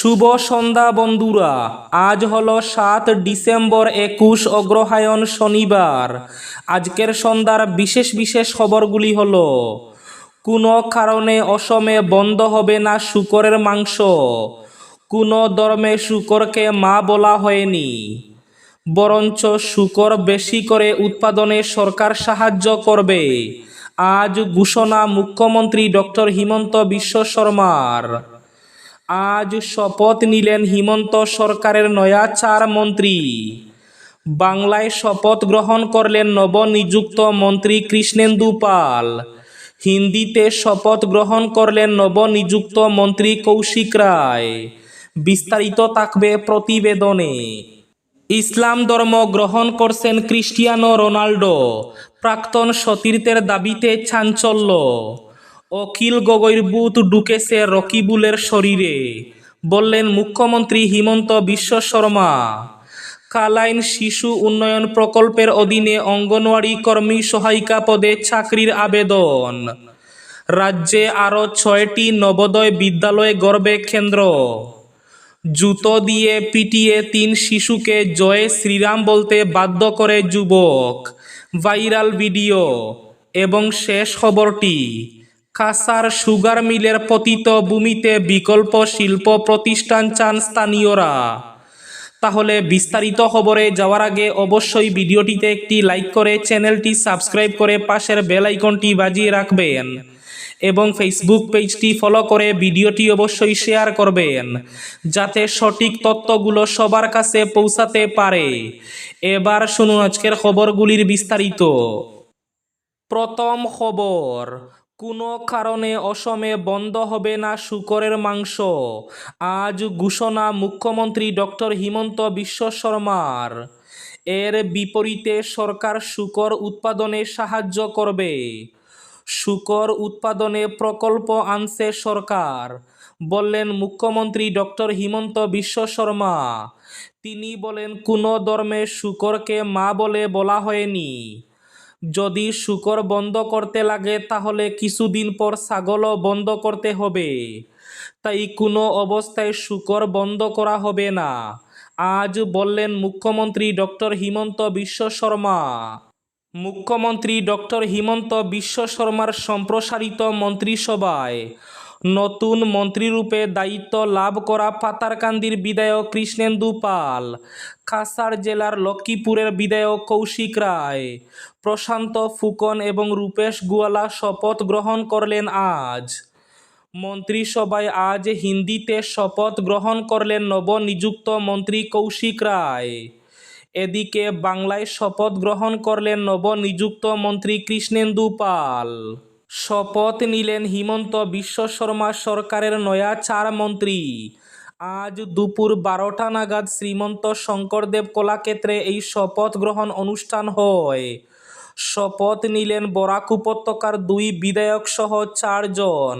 শুভ সন্ধ্যা বন্ধুরা। আজ হলো সাত ডিসেম্বর একুশ অগ্রহায়ণ শনিবার। আজকের সন্ধ্যার বিশেষ বিশেষ খবরগুলি হলো, কোনো কারণে অসমে বন্ধ হবে না শুকরের মাংস। কোনো ধর্মে শুকরকে মা বলা হয়নি। বরঞ্চ শুকর বেশি করে উৎপাদনে সরকার সাহায্য করবে। আজ ঘোষণা মুখ্যমন্ত্রী ডক্টর হিমন্ত বিশ্ব শর্মার। আজ শপথ নিলেন হিমন্ত সরকারের নয়া চার মন্ত্রী। বাংলায় শপথ গ্রহণ করলেন নবনিযুক্ত মন্ত্রী কৃষ্ণেন্দু পাল। হিন্দিতে শপথ গ্রহণ করলেন নবনিযুক্ত মন্ত্রী কৌশিক রায়। বিস্তারিত থাকবে প্রতিবেদনে। ইসলাম ধর্ম গ্রহণ করছেন ক্রিস্টিয়ানো রোনাল্ডো। প্রাক্তন সতীর্থের দাবিতে চাঞ্চল্য। অখিল গগৈর বুথ ঢুকেছে রকিবুলের শরীরে। বললেন, মুখ্যমন্ত্রী হিমন্ত বিশ্ব শর্মা, কালাইন শিশু উন্নয়ন প্রকল্পের অধীনে অঙ্গনওয়াড়ি কর্মী সহায়িকা পদে চাকরির আবেদন। রাজ্যে আরও ছয়টি নবোদয় বিদ্যালয়ে গর্বে কেন্দ্র। জুতো দিয়ে পিটিয়ে তিন শিশুকে জয় শ্রীরাম বলতে বাধ্য করে যুবক। ভাইরাল ভিডিও এবং শেষ খবরটি কাসার সুগার মিলের পতিত ভূমিতে বিকল্প শিল্প প্রতিষ্ঠান চান স্থানীয়রা। তাহলে বিস্তারিত খবরে যাওয়ার আগে অবশ্যই ভিডিওটিতে একটি লাইক করে চ্যানেলটি সাবস্ক্রাইব করে পাশের বেল আইকনটি বাজিয়ে রাখবেন এবং ফেসবুক পেজটি ফলো করে ভিডিওটি অবশ্যই শেয়ার করবেন, যাতে সঠিক তথ্যগুলো সবার কাছে পৌঁছাতে পারে। এবার শুনুন আজকের খবরগুলির বিস্তারিত। প্রথম খবর কোনো কারণে অসমে বন্ধ হবে না শুকরের মাংস। আজ ঘোষণা মুখ্যমন্ত্রী ডক্টর হিমন্ত বিশ্ব শর্মার। এর বিপরীতে সরকার শুকর উৎপাদনে সাহায্য করবে। শুকর উৎপাদনে প্রকল্প আনছে সরকার, বললেন মুখ্যমন্ত্রী ডক্টর হিমন্ত বিশ্ব শর্মা। তিনি বলেন, কোনো ধর্মে শুকরকে মা বলে বলা হয়নি। যদি শুকর বন্ধ করতে লাগে, তাহলে কিছুদিন পর ছাগলও বন্ধ করতে হবে। তাই কোনো অবস্থায় শুকর বন্ধ করা হবে না। আজ বললেন মুখ্যমন্ত্রী ডক্টর হিমন্ত বিশ্ব শর্মা। মুখ্যমন্ত্রী ডক্টর হিমন্ত বিশ্ব শর্মার সম্প্রসারিত মন্ত্রিসভায় নতুন মন্ত্রীরূপে দায়িত্ব লাভ করা পাতারকান্দির বিধায়ক কৃষ্ণেন্দু পাল। কাছাড় জেলার লক্ষ্মীপুরের বিধায়ক কৌশিক রায়। প্রশান্ত ফুকন এবং রূপেশ গুয়ালা শপথ গ্রহণ করলেন আজ। মন্ত্রিসভায় আজ হিন্দিতে শপথ গ্রহণ করলেন নবনিযুক্ত মন্ত্রী কৌশিক রায়। এদিকে বাংলায় শপথ গ্রহণ করলেন নবনিযুক্ত মন্ত্রী কৃষ্ণেন্দু পাল। শপথ নিলেন হিমন্ত বিশ্ব শর্মা সরকারের নয়া চার মন্ত্রী আজ দুপুর বারোটা নাগাদ শ্রীমন্ত শঙ্করদেব কলাক্ষেত্রে এই শপথ গ্রহণ অনুষ্ঠান হয়। শপথ নিলেন বরাক উপত্যকার দুই বিধায়ক সহ চারজন।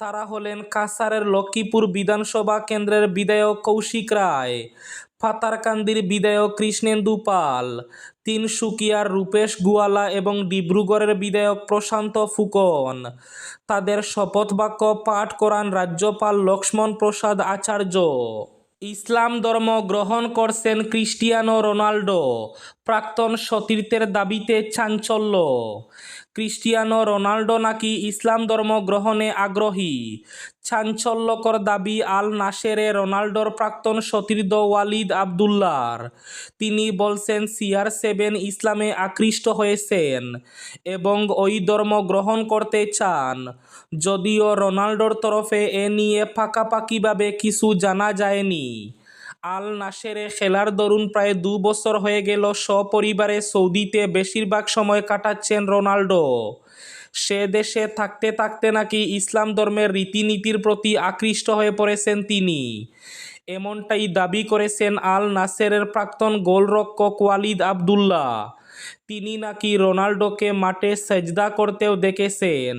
তারা হলেন কাছাড়ের লক্ষ্মীপুর বিধানসভা কেন্দ্রের বিধায়ক কৌশিক রায়, ফাতারকান্দির বিধায়ক কৃষ্ণেন্দু পাল তিনসুকিয়ার রূপেশ গুয়ালা এবং ডিব্রুগড়ের বিধায়ক প্রশান্ত ফুকন। তাদের শপথ বাক্য পাঠ করান রাজ্যপাল লক্ষ্মণ প্রসাদ আচার্য। ইসলাম ধর্ম গ্রহণ করছেন ক্রিস্টিয়ানো রোনাল্ডো। প্রাক্তন সতীর্থের দাবিতে চাঞ্চল্য। ক্রিস্টিয়ানো রোনাল্ডো নাকি ইসলাম ধর্ম গ্রহণে আগ্রহী? চাঞ্চল্যকর দাবি আল নাসেরে রোনাল্ডোর প্রাক্তন সতীর্থ ওয়ালিদ আবদুল্লার তিনি বলছেন সিআর সেভেন ইসলামে আকৃষ্ট হয়েছেন এবং ওই ধর্ম গ্রহণ করতে চান। যদিও রোনাল্ডোর তরফে এ নিয়ে পাকাপাকিভাবে কিছু জানা যায়নি। আল নাসেরে খেলার দরুন প্রায় দু বছর হয়ে গেল সপরিবারে সৌদিতে বেশিরভাগ সময় কাটাচ্ছেন রোনাল্ডো। সে দেশে থাকতে থাকতে নাকি ইসলাম ধর্মের রীতিনীতির প্রতি আকৃষ্ট হয়ে পড়েছেন তিনি। এমনটাই দাবি করেছেন আল নাসেরের প্রাক্তন গোলরক্ষক ওয়ালিদ আবদুল্লাহ। তিনি নাকি রোনাল্ডোকে মাঠে সেজদা করতেও দেখেছেন।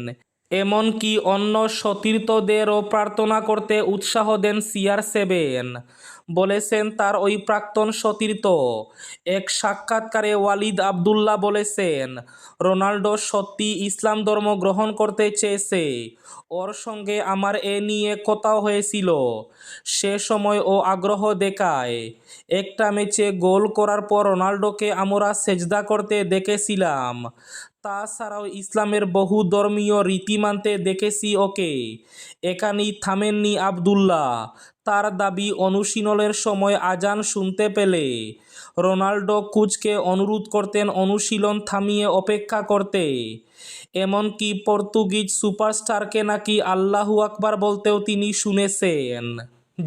এমনকি অন্য সতীর্থদেরও প্রার্থনা করতে উৎসাহ দেন সিআর সেভেন। বলেছেন তার ওই প্রাক্তন সতীর্থ। এক সাক্ষাৎকারে ওয়ালিদ আবদুল্লাহ বলেছেন, রোনাল্ডো সত্যি ইসলাম ধর্ম গ্রহণ করতে চেয়েছে। ওর সঙ্গে আমার এ নিয়ে কথাও হয়েছিল। সে সময় ও আগ্রহ দেখায়। একটা ম্যাচে গোল করার পর রোনাল্ডোকে আমরা সেজদা করতে দেখেছিলাম। তাছাড়াও ইসলামের বহু ধর্মীয় রীতি মানতে দেখেছি ওকে। এখানেই থামেননি আবদুল্লাহ। তার দাবি অনুশীলনের সময় আজান শুনতে পেলে। রোনাল্ডো কুচকে অনুরোধ করতেন অনুশীলন থামিয়ে অপেক্ষা করতে। এমনকি পর্তুগিজ সুপারস্টারকে নাকি আল্লাহু আকবার বলতেও তিনি শুনেছেন।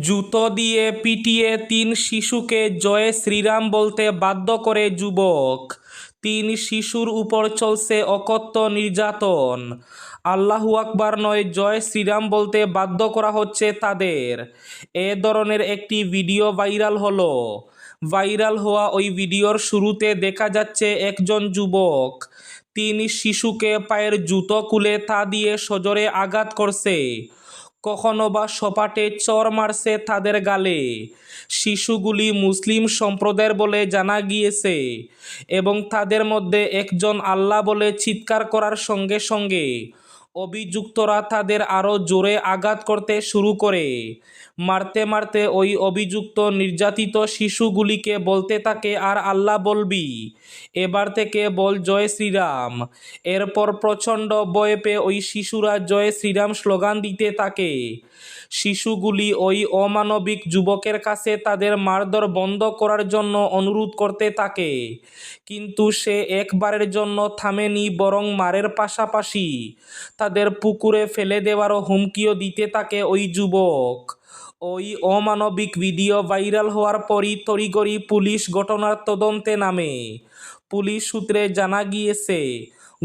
জুতো দিয়ে পিটিয়ে তিন শিশুকে জয় শ্রীরাম বলতে বাধ্য করে যুবক। তিন শিশুর উপর চলছে অকথ্য নির্যাতন। আল্লাহু আকবার নয়, জয় শ্রীরাম বলতে বাধ্য করা হচ্ছে তাদের। এ ধরনের একটি ভিডিও ভাইরাল হলো। ভাইরাল হওয়া ওই ভিডিওর শুরুতে দেখা যাচ্ছে একজন যুবক। তিনি শিশুকে পায়ের জুতো খুলে তা দিয়ে সজোরে আঘাত করছে। কখনো বা সপাটে চর মারছে তাদের গালে। শিশুগুলি মুসলিম সম্প্রদায়ের বলে জানা গিয়েছে এবং তাদের মধ্যে একজন আল্লাহ বলে চিৎকার করার সঙ্গে সঙ্গে অভিযুক্তরা তাদের আরও জোরে আঘাত করতে শুরু করে। মারতে মারতে ওই অভিযুক্ত নির্যাতিত শিশুগুলিকে বলতে থাকে, আর আল্লাহ বলবি? এবার থেকে বল, জয় শ্রীরাম। এরপর প্রচণ্ড বয়ে পেয়ে ওই শিশুরা, জয় শ্রীরাম স্লোগান দিতে থাকে। শিশুগুলি ওই অমানবিক যুবকের কাছে তাদের মারধর বন্ধ করার জন্য অনুরোধ করতে থাকে, কিন্তু সে একবারের জন্য থামেনি, বরং মারের পাশাপাশি তাদের পুকুরে ফেলে দেওয়ারও হুমকিও দিতে থাকে ওই যুবক। ওই অমানবিক ভিডিও ভাইরাল হওয়ার পরই তড়িগড়ি পুলিশ ঘটনার তদন্তে নামে। পুলিশ সূত্রে জানা গিয়েছে,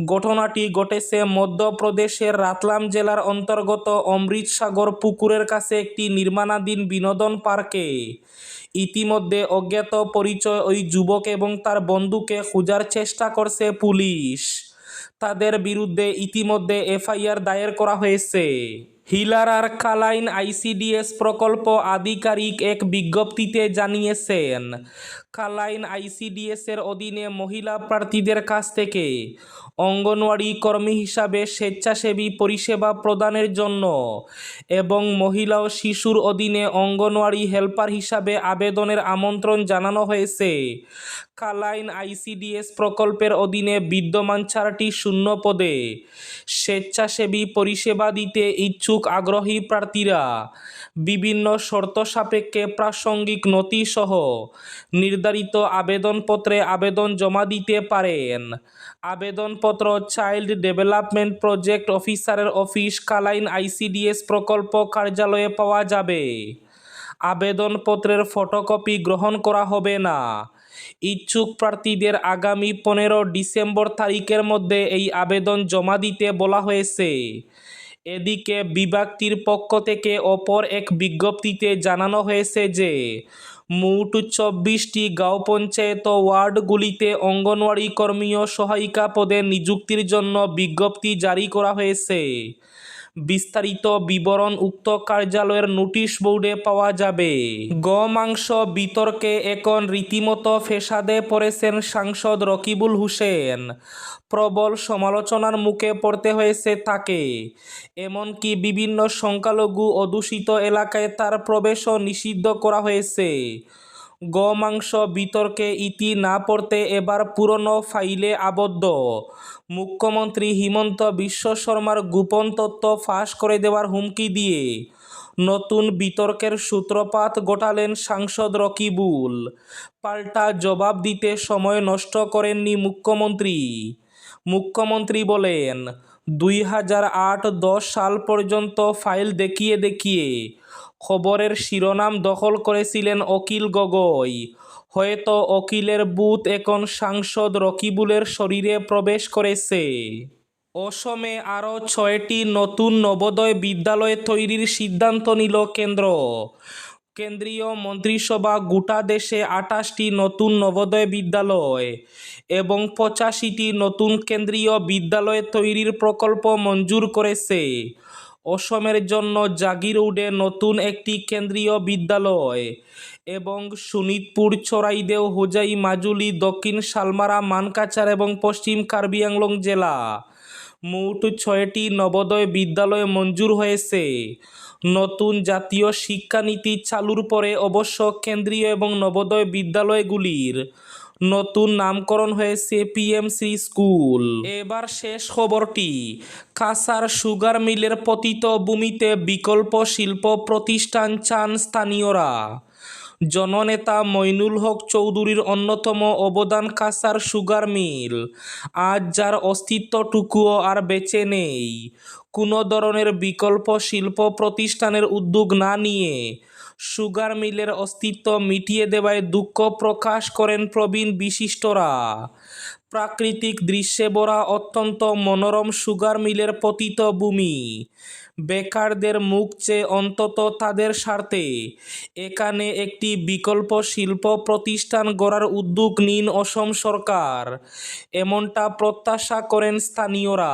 ঘটনাটি ঘটেছে মধ্যপ্রদেশের রাতলাম জেলার অন্তর্গত অমৃতসাগর পুকুরের কাছে একটি নির্মাণাধীন বিনোদন পার্কে। ইতিমধ্যে অজ্ঞাত পরিচয় ওই যুবক এবং তার বন্ধুকে খোঁজার চেষ্টা করছে পুলিশ। তাদের বিরুদ্ধে ইতিমধ্যে এফআইআর দায়ের করা হয়েছে। হিলারার কালাইন আইসিডিএস প্রকল্প আধিকারিক এক বিজ্ঞপ্তিতে জানিয়েছেন কালাইন আইসিডিএস এর অধীনে মহিলা প্রার্থীদের কাছ থেকে অঙ্গনওয়াড়ি কর্মী হিসাবে স্বেচ্ছাসেবী পরিষেবা প্রদানের জন্য এবং মহিলা ও শিশুর অধীনে অঙ্গনওয়াড়ি হেল্পার হিসাবে আবেদনের আমন্ত্রণ জানানো হয়েছে। কালাইন আইসিডিএস প্রকল্পের অধীনে বিদ্যমান চারটি শূন্য পদে স্বেচ্ছাসেবী পরিষেবা দিতে ইচ্ছুক আগ্রহী প্রার্থীরা বিভিন্ন শর্ত সাপেক্ষে প্রাসঙ্গিক নথিসহ নির্ধারিত আবেদনপত্রে আবেদন জমা দিতে পারেন। আবেদনপত্র চাইল্ড ডেভেলপমেন্ট প্রজেক্ট অফিসারের অফিস কালাইন আইসিডিএস প্রকল্প কার্যালয়ে পাওয়া যাবে। আবেদনপত্রের ফটোকপি গ্রহণ করা হবে না। ইচ্ছুক প্রার্থীদের আগামী পনেরো ডিসেম্বর তারিখের মধ্যে এই আবেদন জমা দিতে বলা হয়েছে। এদিকে বিভাগটির পক্ষ থেকে অপর এক বিজ্ঞপ্তিতে জানানো হয়েছে যে মোট চব্বিশটি গাঁও পঞ্চায়েত ওয়ার্ডগুলিতে অঙ্গনওয়াড়ি কর্মী ও সহায়িকা পদে নিযুক্তির জন্য বিজ্ঞপ্তি জারি করা হয়েছে। বিস্তারিত বিবরণ উক্ত কার্যালয়ের নোটিশ বোর্ডে পাওয়া যাবে। গমাংস বিতর্কে এখন রীতিমতো ফেসাদে পড়েছেন সাংসদ রকিবুল হোসেন। প্রবল সমালোচনার মুখে পড়তে হয়েছে তাকে। এমনকি বিভিন্ন সংখ্যালঘু অধ্যুষিত এলাকায় তার প্রবেশও নিষিদ্ধ করা হয়েছে। গোমাংস বিতর্কে ইতি না পড়তে এবার পুরনো ফাইলে আবদ্ধ। মুখ্যমন্ত্রী হিমন্ত বিশ্ব শর্মার গোপন তথ্য ফাঁস করে দেওয়ার হুমকি দিয়ে নতুন বিতর্কের সূত্রপাত ঘটালেন সাংসদ রকিবুল পাল্টা জবাব দিতে সময় নষ্ট করেননি মুখ্যমন্ত্রী। মুখ্যমন্ত্রী বলেন, দুই হাজার আট দশ সাল পর্যন্ত ফাইল দেখিয়ে দেখিয়ে খবরের শিরোনাম দখল করেছিলেন অকিল গগৈ। হয়তো অকিলের বুথ এখন সাংসদ রকিবুলের শরীরে প্রবেশ করেছে। অসমে আরও ছয়টি নতুন নবোদয় বিদ্যালয় তৈরির সিদ্ধান্ত নিল কেন্দ্র। কেন্দ্রীয় মন্ত্রিসভা গোটা দেশে আঠাশটি নতুন নবোদয় বিদ্যালয় এবং পঁচাশিটি নতুন কেন্দ্রীয় বিদ্যালয় তৈরির প্রকল্প মঞ্জুর করেছে। অসমের জন্য জাগিরৌডে নতুন একটি কেন্দ্রীয় বিদ্যালয় এবং শোনিতপুর চরাইদেও হোজাই, মাজুলি, দক্ষিণ শালমারা মানকাচার এবং পশ্চিম কার্বি আংলং জেলা। মোট ছয়টি নবোদয় বিদ্যালয় মঞ্জুর হয়েছে। নতুন জাতীয় শিক্ষানীতি চালুর পরে অবশ্য কেন্দ্রীয় এবং নবোদয় বিদ্যালয়গুলির নতুন নামকরণ হয়েছে পিএমসি স্কুল। এবার শেষ খবরটি। কাসার সুগার মিলের পতিত ভূমিতে বিকল্প শিল্প প্রতিষ্ঠান চান স্থানীয়রা। জননেতা মইনুল হক চৌধুরীর অন্যতম অবদান কাসার সুগার মিল। আজ যার অস্তিত্বটুকুও আর বেঁচে নেই। কোনো ধরনের বিকল্প শিল্প প্রতিষ্ঠানের উদ্যোগ না নিয়ে সুগার মিলের অস্তিত্ব মিটিয়ে দেওয়ায় দুঃখ প্রকাশ করেন প্রবীণ বিশিষ্টরা। প্রাকৃতিক দৃশ্যে ভরা অত্যন্ত মনোরম সুগার মিলের পতিত ভূমি। বেকারদের মুখ চেয়ে অন্তত তাদের স্বার্থে। এখানে একটি বিকল্প শিল্প প্রতিষ্ঠান গড়ার উদ্যোগ নিন অসম সরকার। এমনটা প্রত্যাশা করেন স্থানীয়রা।